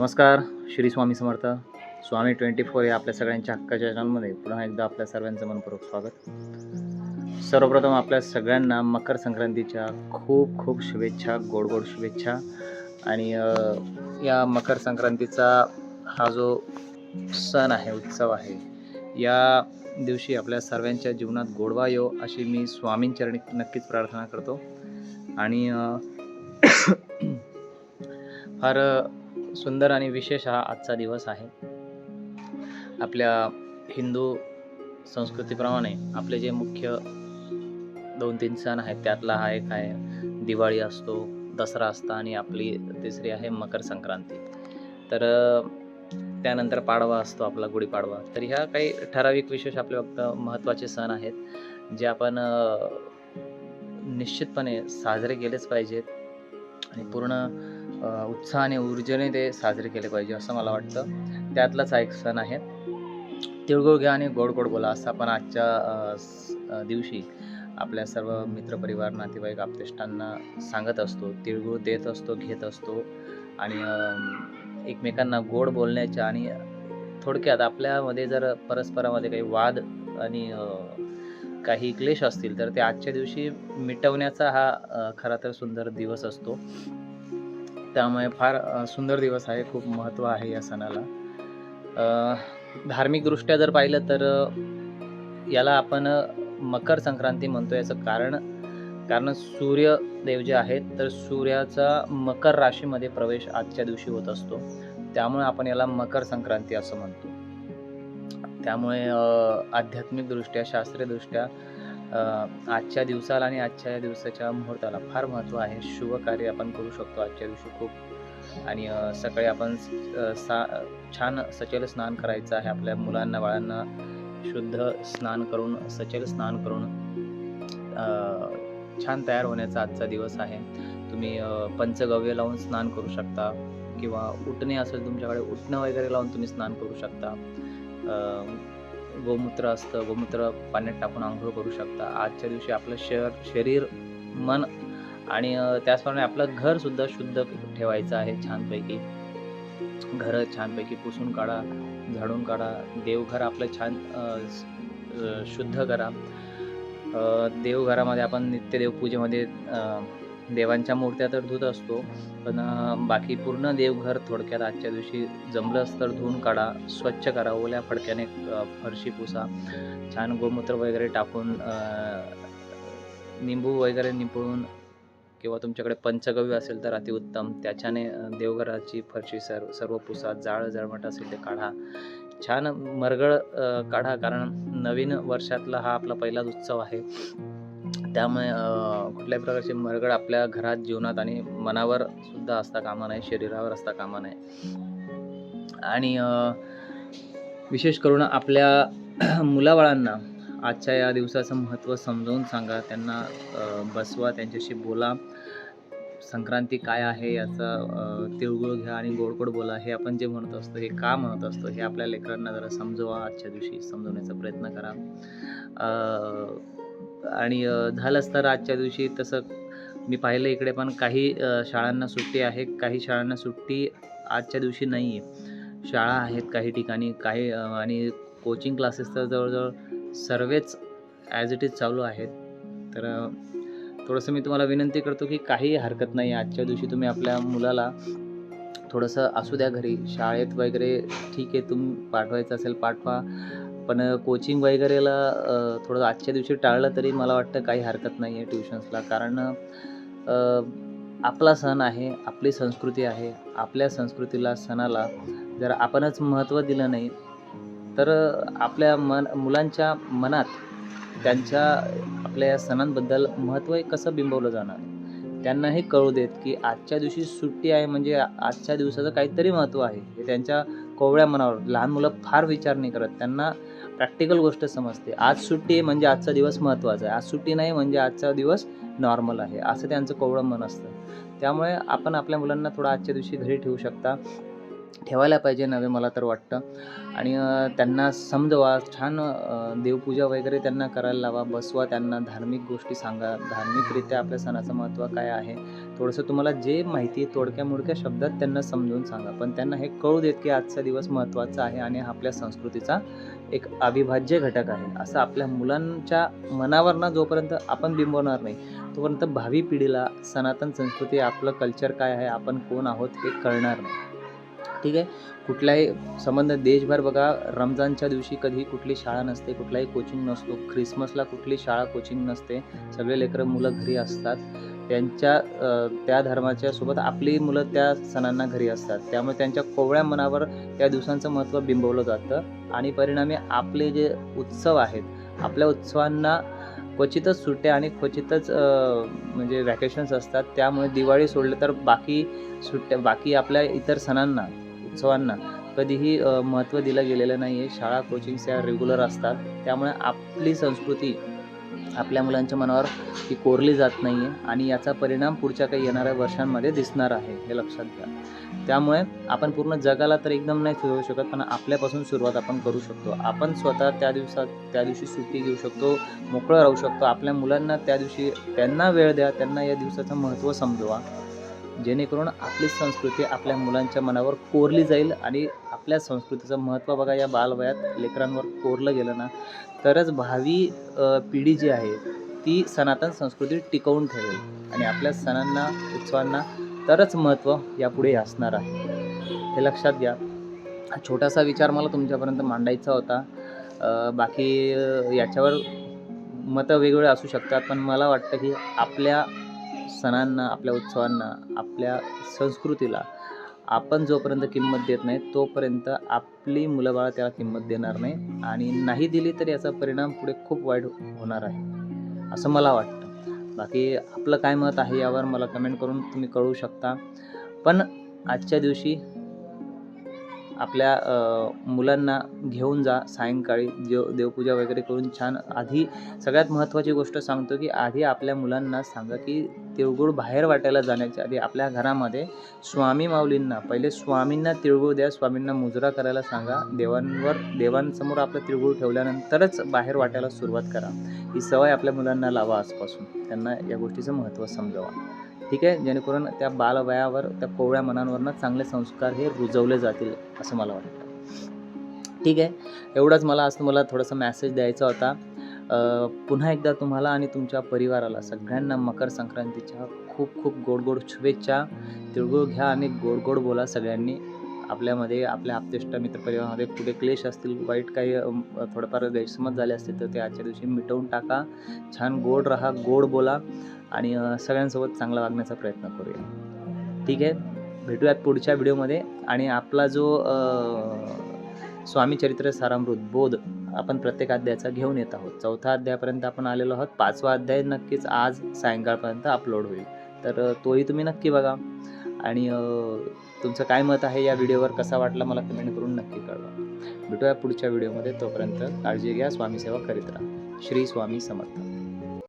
नमस्कार Shri Swami Samarth. Swami twenty four या आपल्या सगळ्यांच्या हक्काच्या चॅनलमध्ये पुन्हा एकदा आपल्या सर्वांचं मनपूर्वक स्वागत. सर्वप्रथम आपल्या सगळ्यांना मकर संक्रांतीच्या खूप खूप शुभेच्छा गोड गोड शुभेच्छा. आणि या मकर संक्रांतीचा हा जो सण आहे उत्सव आहे या दिवशी आपल्या सर्वांच्या जीवनात गोडवा येऊ अशी मी स्वामींचरणी नक्कीच प्रार्थना करतो. आणि फार सुंदर आणि विशेष हा आजचा दिवस आहे. आपल्या हिंदू संस्कृतीप्रमाणे आपले जे मुख्य दोन तीन सण आहेत त्यातला हा एक आहे. दिवाळी असतो दसरा असतो आणि आपली तिसरी आहे मकर संक्रांती. तर त्यानंतर पाडवा असतो आपला गुढीपाडवा. तर ह्या काही ठराविक विशेष आपले फक्त महत्त्वाचे सण आहेत जे आपण निश्चितपणे साजरे केलेच पाहिजेत. आणि पूर्ण उत्साहाने ऊर्जेने ते साजरे केले पाहिजे असं मला वाटतं. त्यातलाच हा एक सण आहे. तिळगुळ घ्या आणि गोड गोड बोला असं आपण आजच्या दिवशी आपल्या सर्व मित्रपरिवार नातेवाईक आपतेष्टांना सांगत असतो. तिळगुळ देत असतो घेत असतो आणि एकमेकांना गोड बोलण्याच्या आणि थोडक्यात आपल्यामध्ये जर परस्परामध्ये काही वाद आणि काही क्लेश असतील तर ते आजच्या दिवशी मिटवण्याचा हा खरा तर सुंदर दिवस असतो. त्यामुळे फार सुंदर दिवस आहे खूप महत्त्व आहे या सणाला. धार्मिकदृष्ट्या जर पाहिलं तर याला आपण मकर संक्रांती म्हणतो याचं कारण कारण सूर्यदेव जे आहेत तर सूर्याचा मकर राशीमध्ये प्रवेश आजच्या दिवशी होत असतो. त्यामुळे आपण याला मकर संक्रांती असं म्हणतो. त्यामुळे आध्यात्मिकदृष्ट्या शास्त्रीयदृष्ट्या आजच्या दिवसाला आणि आजच्या या दिवसाच्या मुहूर्ताला फार महत्त्व आहे. शुभ कार्य आपण करू शकतो आजच्या दिवशी खूप. आणि सकाळी आपण सा छान सचल स्नान करायचं आहे आपल्या मुलांना बाळांना. शुद्ध स्नान करून सचल स्नान करून छान तयार होण्याचा आजचा दिवस आहे. तुम्ही पंचगव्य लावून स्नान करू शकता किंवा उठणे असेल तुमच्याकडे उठणं वगैरे लावून तुम्ही स्नान करू शकता. गोमूत्र असतं गोमूत्र पाण्यात टाकून आंघोळ करू शकता. आजच्या दिवशी आपलं शर शरीर मन आणि त्याचप्रमाणे आपलं घरसुद्धा शुद्ध ठेवायचं आहे छानपैकी. घरं छानपैकी पुसून काढा झाडून काढा देवघर आपलं छान शुद्ध करा. देवघरामध्ये आपण नित्य देवपूजेमध्ये देवांच्या मूर्त्या तर धुत असतो पण बाकी पूर्ण देवघर थोडक्यात आजच्या दिवशी जमलंच तर धुवून काढा स्वच्छ करा ओल्या फडक्याने फरशी पुसा छान गोमूत्र वगैरे टाकून निंबू वगैरे निपळून किंवा तुमच्याकडे पंचगव्य असेल तर अतिउत्तम त्याच्याने देवघराची फरशी सर्व सर्व पुसा जाळ जळमट असेल ते काढा. छान मरगळ काढा कारण नवीन वर्षातला हा आपला पहिलाच उत्सव आहे. त्यामुळे कुठल्याही प्रकारचे मरगळ आपल्या घरात जीवनात आणि मनावर सुद्धा असता कामा नाही शरीरावर असता कामा नाही आणि विशेष करून आपल्या मुलाबाळांना आजच्या या दिवसाचं महत्त्व समजावून सांगा. त्यांना बसवा त्यांच्याशी बोला. संक्रांती काय आहे याचा तिळगुळ घ्या आणि गोडगोड बोला. हे आपण जे म्हणत असतो हे का म्हणत असतो हे आपल्या लेकरांना जरा समजवा. आजच्या दिवशी समजवण्याचा प्रयत्न करा. आणि झालं झालंच तर आजच्या दिवशी तसं मी पाहिलं इकडे पण काही शाळांना सुट्टी आहे काही शाळांना सुट्टी आजच्या दिवशी नाही आहे शाळा आहेत काही ठिकाणी काही आणि कोचिंग क्लासेस तर जवळजवळ सर्वच ॲज इट इज चालू आहेत. तर थोडंसं मी तुम्हाला विनंती करतो की काही हरकत नाही आजच्या दिवशी तुम्ही आपल्या मुलाला थोडंसं असू द्या घरी शाळेत वगैरे ठीक आहे तुम्ही पाठवायचं असेल पाठवा. पण कोचिंग वगैरेला थोडं आजच्या दिवशी टाळलं तरी मला वाटतं काही हरकत नाही आहे ट्युशन्सला कारण आपला सण आहे आपली संस्कृती आहे आपल्या संस्कृतीला सणाला जर आपणच महत्त्व दिलं नाही तर आपल्या मन मुलांच्या मनात त्यांच्या आपल्या या सणांबद्दल महत्त्व हे कसं बिंबवलं जाणार? त्यांना हे कळू देत की आजच्या दिवशी सुट्टी आहे म्हणजे आजच्या दिवसाचं काहीतरी महत्त्व आहे. हे त्यांच्या कोवळ्या मनावर लहान मुलं फार विचार नाही करत. त्यांना प्रॅक्टिकल गोष्ट समजते. आज सुट्टी आहे म्हणजे आजचा दिवस महत्त्वाचा आहे. आज सुट्टी नाही म्हणजे आजचा दिवस नॉर्मल आहे. असं त्यांचं कोवळं मन असतं. त्यामुळे आपण आपल्या मुलांना थोडं आजच्या दिवशी घरी ठेवू शकता. ठेवायला पाहिजे नव्हे मला तर वाटतं. आणि त्यांना समजवा छान देवपूजा वगैरे त्यांना करायला लावा बसवा त्यांना धार्मिक गोष्टी सांगा. धार्मिकरित्या आपल्या सणाचं महत्त्व काय आहे? थोडंसं तुम्हाला जे माहिती आहे तोडक्या मोडक्या शब्दात त्यांना समजून सांगा. पण त्यांना हे कळू देत की आजचा दिवस महत्त्वाचा आहे आणि हा आपल्या संस्कृतीचा एक अविभाज्य घटक आहे. असं आपल्या मुलांच्या मनावर ना जोपर्यंत आपण बिंबवणार नाही तोपर्यंत भावी पिढीला सनातन संस्कृती आपलं कल्चर काय आहे आपण कोण आहोत हे कळणार नाही. ठीक आहे? कुठलाही संबंध देशभर बघा रमजानच्या दिवशी कधी कुठली शाळा नसते कुठलाही कोचिंग नसतो. ख्रिसमसला कुठली शाळा कोचिंग नसते. सगळे लेकरं मुलं घरी असतात. त्यांच्या त्या धर्माच्या सोबत आपली मुलं त्या सणांना घरी असतात. त्यामुळे त्यांच्या कोवळ्या मनावर त्या दिवसांचं महत्त्व बिंबवलं जातं. आणि परिणामी आपले जे उत्सव आहेत आपल्या उत्सवांना क्वचितच सुट्ट्या आणि क्वचितच म्हणजे व्हॅकेशन्स असतात. त्यामुळे दिवाळी सोडले तर बाकी सुट्ट्या बाकी आपल्या इतर सणांना उत्सवांना कधीही महत्त्व दिलं गेलेलं नाही आहे शाळा कोचिंग्स या रेग्युलर असतात. त्यामुळे आपली संस्कृती आपल्या मुलांच्या मनावर ही कोरली जात नाही आहे आणि याचा परिणाम पुढच्या काही येणाऱ्या वर्षांमध्ये दिसणार आहे हे लक्षात घ्या. त्यामुळे आपण पूर्ण जगाला तर एकदम नाही फिरवू शकत पण आपल्यापासून सुरुवात आपण करू शकतो. आपण स्वतः त्या दिवसात त्या दिवशी सुट्टी घेऊ शकतो मोकळं राहू शकतो. आपल्या मुलांना त्या दिवशी त्यांना वेळ द्या त्यांना या दिवसाचं महत्त्व समजवा. जेणेकरून आपली संस्कृती आपल्या मुलांच्या मनावर कोरली जाईल आणि आपल्या संस्कृतीचं महत्त्व बघा या बालवयात लेकरांवर कोरलं गेलं ना तरच भावी पिढी जी आहे ती सनातन संस्कृती टिकवून ठेवेल आणि आपल्या सणांना उत्सवांना तरच महत्त्व यापुढे असणार आहे. हे लक्षात घ्या. हा छोटासा विचार मला तुमच्यापर्यंत मांडायचा होता. बाकी याच्यावर मतं वेगवेगळे असू शकतात पण मला वाटतं की आपल्या सणांना आपल्या उत्सवांना आपल्या संस्कृतीला आपण जोपर्यंत किंमत देत नाही तोपर्यंत आपली मुलं बाळा त्याला किंमत देणार नाही आणि नाही दिली तर याचा परिणाम पुढे खूप वाईट होणार आहे असं मला वाटतं. बाकी आपलं काय मत आहे यावर मला कमेंट करून तुम्ही कळवू शकता. पण आजच्या दिवशी आपल्या मुलांना घेऊन जा सायंकाळी देव देवपूजा वगैरे करून छान. आधी सगळ्यात महत्त्वाची गोष्ट सांगतो की आधी आपल्या मुलांना सांगा की तिळगुळ बाहेर वाटायला जाण्याच्या आधी आपल्या घरामध्ये स्वामी माऊलींना पहिले स्वामींना तिळगुळ द्या स्वामींना मुजरा करायला सांगा. देवांवर देवांसमोर आपलं तिळगुळ ठेवल्यानंतरच बाहेर वाटायला सुरुवात करा. ही सवय आपल्या मुलांना लावा आजपासून. त्यांना या गोष्टीचं महत्त्व समजावा. ठीक आहे? जेणेकरून त्या बालवयावर त्या कोवळ्या मनांवरनं चांगले संस्कार हे रुजवले जातील असं मला वाटतं. ठीक आहे? एवढाच मला आज तुम्हाला थोडासा मॅसेज द्यायचा होता. पुन्हा एकदा तुम्हाला आणि तुमच्या परिवाराला सगळ्यांना मकर संक्रांतीच्या खूप खूप गोड गोड शुभेच्छा. तिळगुळ घ्या आणि गोड गोड बोला सगळ्यांनी. आपल्यामध्ये आपल्या आप्तेष्ट मित्रपरिवारामध्ये कुठे क्लेश असतील वाईट काही थोडंफार गैरसमज झाले असतील तर ते आजच्या दिवशी मिटवून टाका. छान गोड राहा गोड बोला आणि सगळ्यांसोबत चांगला वागण्याचा प्रयत्न करूया. ठीक आहे? भेटूयात पुढच्या व्हिडिओमध्ये आणि आपला जो स्वामी चरित्र सारामृत बोध आपण प्रत्येक अध्यायाचा घेऊन येत आहोत. चौथा अध्यायापर्यंत आपण आलेलो आहोत. पाचवा अध्याय नक्कीच आज सायंकाळपर्यंत अपलोड होईल. तर तोही तुम्ही नक्की बघा. आणि तुमचं काय मत आहे या व्हिडिओवर कसा वाटला मला कमेंट करून नक्की कळवा. भेटूया पुढच्या व्हिडिओमध्ये. तोपर्यंत काळजी घ्या. स्वामीसेवा करीत राहा. श्री स्वामी समर्थ.